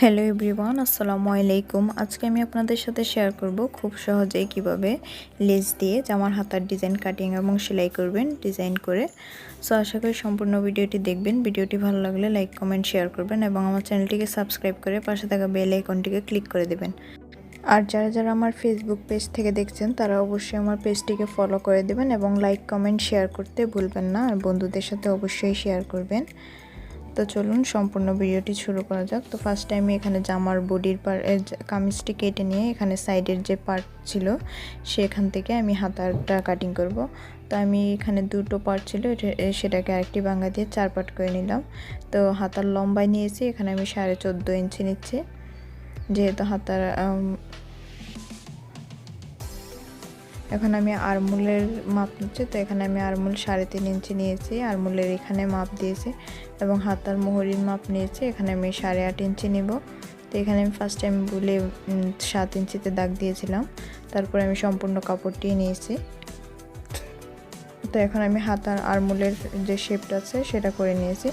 Hello everyone আসসালামু আলাইকুম। আজকে আমি আপনাদের সাথে শেয়ার করব খুব সহজেই কীভাবে লেস দিয়ে জামার হাতার ডিজাইন কাটিং এবং সেলাই করবেন ডিজাইন করে। সো আশা করি সম্পূর্ণ ভিডিওটি দেখবেন। ভিডিওটি ভালো লাগলে লাইক কমেন্ট শেয়ার করবেন এবং আমার চ্যানেলটিকে সাবস্ক্রাইব করে পাশে থাকা বেল আইকনটিকে ক্লিক করে দেবেন। আর যারা যারা আমার ফেসবুক পেজ থেকে দেখছেন, তারা অবশ্যই আমার পেজটিকে ফলো করে দেবেন এবং লাইক কমেন্ট শেয়ার করতে ভুলবেন না। আর বন্ধুদের সাথে অবশ্যই শেয়ার করবেন। তো চলুন সম্পূর্ণ ভিডিওটি শুরু করা যাক। তো ফার্স্ট টাইমে এখানে জামার বডির পার কামিজটি কেটে নিয়ে এখানে সাইডের যে পার্ট ছিল, সেখান থেকে আমি হাতারটা কাটিং করব। তো আমি এখানে দুটো পার্ট ছিল সেটাকে আরেকটি বাঙ্গা দিয়ে চার পার্ট করে নিলাম। তো হাতার লম্বায় নিয়েছি, এখানে আমি সাড়ে চোদ্দ ইঞ্চি নিচ্ছি। যেহেতু হাতার এখন আমি আরমুলের মাপ নিচ্ছি, তো এখানে আমি আরমুল সাড়ে তিন ইঞ্চি নিয়েছি। আরমুলের এখানে মাপ দিয়েছি এবং হাতার মোহরির মাপ নিয়েছি, এখানে আমি সাড়ে আট ইঞ্চি নেব। তো এখানে আমি ফার্স্ট টাইম বলে সাত ইঞ্চিতে দাগ দিয়েছিলাম। তারপরে আমি সম্পূর্ণ কাপড়টি নিয়েছি। তো এখন আমি হাতার আরমুলের যে শেপটা আছে, সেটা করে নিয়েছি।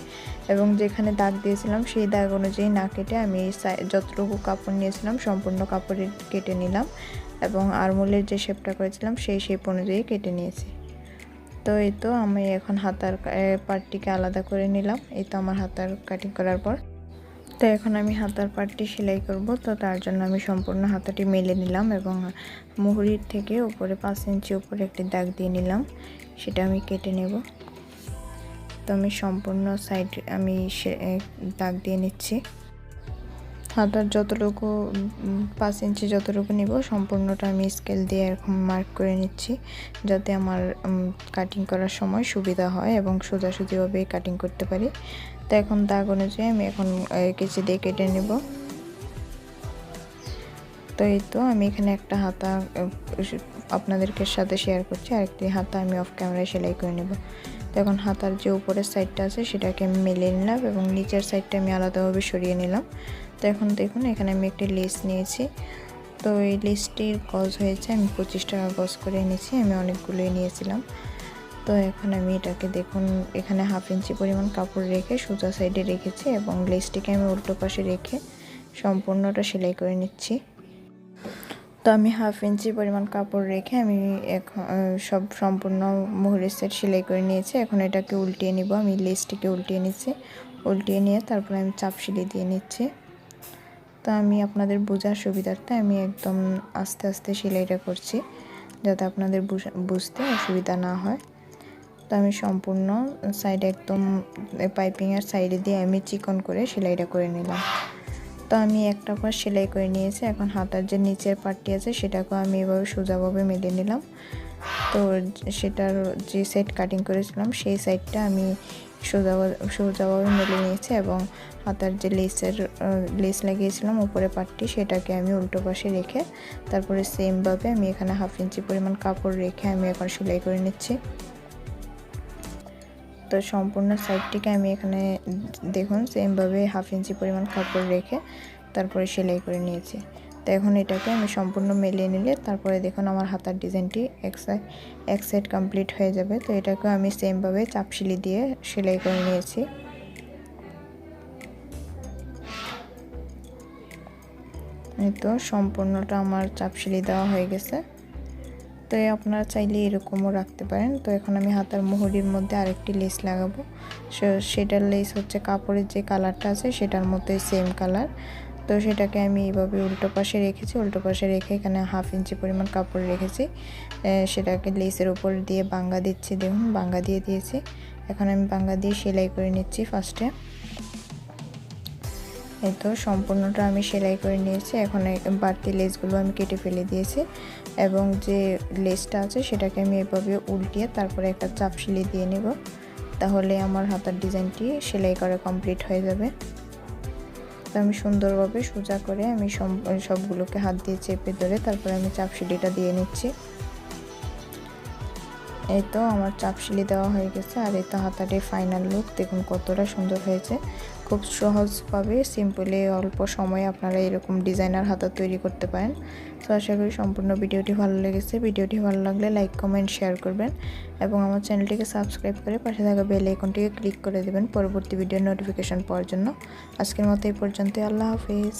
এবং যেখানে দাগ দিয়েছিলাম, সেই দাগ অনুযায়ী না কেটে আমি যতটুকু কাপড় নিয়েছিলাম, সম্পূর্ণ কাপড়ে কেটে নিলাম। এবং আরমোলের যে শেপটা করেছিলাম, সেই শেপ অনুযায়ী কেটে নিয়েছি। তো এই তো আমি এখন হাতার পার্টটিকে আলাদা করে নিলাম। এই তো আমার হাতার কাটিং করার পর। তো এখন আমি হাতার পাটটি সেলাই করব। তো তার জন্য আমি সম্পূর্ণ হাতাটি মেলে নিলাম এবং মুহুরির থেকে উপরে পাঁচ ইঞ্চি উপরে একটি দাগ দিয়ে নিলাম। সেটা আমি কেটে নেব। তো আমি সম্পূর্ণ সাইড আমি দাগ দিয়ে নিচ্ছি। হাতার যতটুকু পাঁচ ইঞ্চি যতটুকু নিব, সম্পূর্ণটা আমি স্কেল দিয়ে এরকম মার্ক করে নিচ্ছি, যাতে আমার কাটিং করার সময় সুবিধা হয় এবং সোজাসুজিভাবে কাটিং করতে পারি। তো এখন দাগ অনুযায়ী আমি এখন কেচি দিয়ে কেটে নেব। তো এই তো আমি এখানে একটা হাতা আপনাদেরকে সাথে শেয়ার করছি, আরেকটি হাতা আমি অফ ক্যামেরায় সেলাই করে নেব। তো এখন হাতার যে উপরের সাইডটা আছে, সেটাকে আমি মেলে নিলাম এবং নিচের সাইডটা আমি আলাদাভাবে সরিয়ে নিলাম। তো এখন দেখুন, এখানে আমি একটি লেস নিয়েছি। তো এই লেসটির গজ হয়েছে, আমি পঁচিশ টাকা গজ করে এনেছি, আমি অনেকগুলোই নিয়েছিলাম। তো এখন আমি এটাকে দেখুন, এখানে হাফ ইঞ্চি পরিমাণ কাপড় রেখে সোজা সাইডে রেখেছি এবং লেসটিকে আমি উল্টো পাশে রেখে সম্পূর্ণটা সেলাই করে নিচ্ছি। তো আমি হাফ ইঞ্চি পরিমাণ কাপড় রেখে আমি এখন সব সম্পূর্ণ মুহুরের সেট সেলাই করে নিয়েছি। এখন এটাকে উল্টিয়ে নিব, আমি লেসটিকে উল্টিয়ে নিচ্ছি। উল্টিয়ে নিয়ে তারপরে আমি চাপ সিলি দিয়ে নিচ্ছি। তো আমি আপনাদের বোঝার সুবিধার্থে আমি একদম আস্তে আস্তে সেলাইটা করছি, যাতে আপনাদের বুঝতে অসুবিধা না হয়। তো আমি সম্পূর্ণ সাইডে একদম পাইপিংয়ের সাইডে দিয়ে আমি চিকন করে সেলাইটা করে নিলাম। তো আমি একটা পর সেলাই করে নিয়েছি, এখন হাতার যে নিচের পার্টটি আছে সেটাকেও আমি এভাবে সোজাভাবে মেলে নিলাম। তো সেটার যে সেট কাটিং করেছিলাম, সেই সাইডটা আমি সোজা সোজাভাবে মেলে নিয়েছি এবং হাতার যে লেসের লেস লাগিয়েছিলাম, উপরে পাটটি সেটাকে আমি উল্টো পাশে রেখে তারপরে সেমভাবে আমি এখানে হাফ ইঞ্চি পরিমাণ কাপড় রেখে আমি এখন সেলাই করে নিচ্ছি। তো সম্পূর্ণ সাইডটিকে আমি এখানে দেখুন সেমভাবে হাফ ইঞ্চি পরিমাণ কাপড় রেখে তারপরে সেলাই করে নিয়েছি। তো এখন এটাকে আমি সম্পূর্ণ মেলিয়ে নিলে তারপরে দেখুন আমার হাতার ডিজাইনটি এক এক সাইড কমপ্লিট হয়ে যাবে। তো এটাকে আমি সেমভাবে চাপশিলি দিয়ে সেলাই করে নিয়েছি। তো সম্পূর্ণটা আমার চাপশিলি দেওয়া হয়ে গেছে। তো আপনারা চাইলে এরকমও রাখতে পারেন। তো এখন আমি হাতার মুহুরির মধ্যে আরেকটি লেস লাগাবো। সেটার লেস হচ্ছে কাপড়ের যে কালারটা আছে সেটার মতোই সেম কালার তো সেটাকে আমি এইভাবে উল্টো পাশে রেখেছি, উল্টো পাশে রেখে এখানে হাফ ইঞ্চি পরিমাণ কাপড় রেখেছি। সেটাকে লেসের উপর দিয়ে বাঙ্গা দিচ্ছি, দেখুন বাঙ্গা দিয়ে দিয়েছি। এখন আমি বাঙ্গা দিয়ে সেলাই করে নিচ্ছি ফার্স্টে। এই তো সম্পূর্ণটা আমি সেলাই করে নিয়েছি, এখন বাড়তি লেসগুলো আমি কেটে ফেলে দিয়েছি। এবং যে লেসটা আছে সেটাকে আমি এভাবে উল্টিয়ে তারপরে একটা চাপ সেলাই দিয়ে নেব, তাহলে আমার হাতার ডিজাইনটি সেলাই করা কমপ্লিট হয়ে যাবে। তো আমি সুন্দরভাবে সোজা করে আমি সবগুলোকে হাত দিয়ে চেপে ধরে তারপরে আমি চাপসিডিটা দিয়ে নিচ্ছি। এই তো আমার চাপশিলি দেওয়া হয়ে গেছে, আর এই তো হাতাটি ফাইনাল লুক দেখুন কতটা সুন্দর হয়েছে। খুব সহজভাবে সিম্পলি অল্প সময়ে আপনারা এরকম ডিজাইনার হাতা তৈরি করতে পারেন। তো আশা করি সম্পূর্ণ ভিডিওটি ভালো লেগেছে। ভিডিওটি ভালো লাগলে লাইক কমেন্ট শেয়ার করবেন এবং আমার চ্যানেলটিকে সাবস্ক্রাইব করে পাশে থাকা বেল আইকনটিকে ক্লিক করে দেবেন পরবর্তী ভিডিওর নোটিফিকেশন পাওয়ার জন্য। আজকের মতো এই পর্যন্তই, আল্লাহ হাফিজ।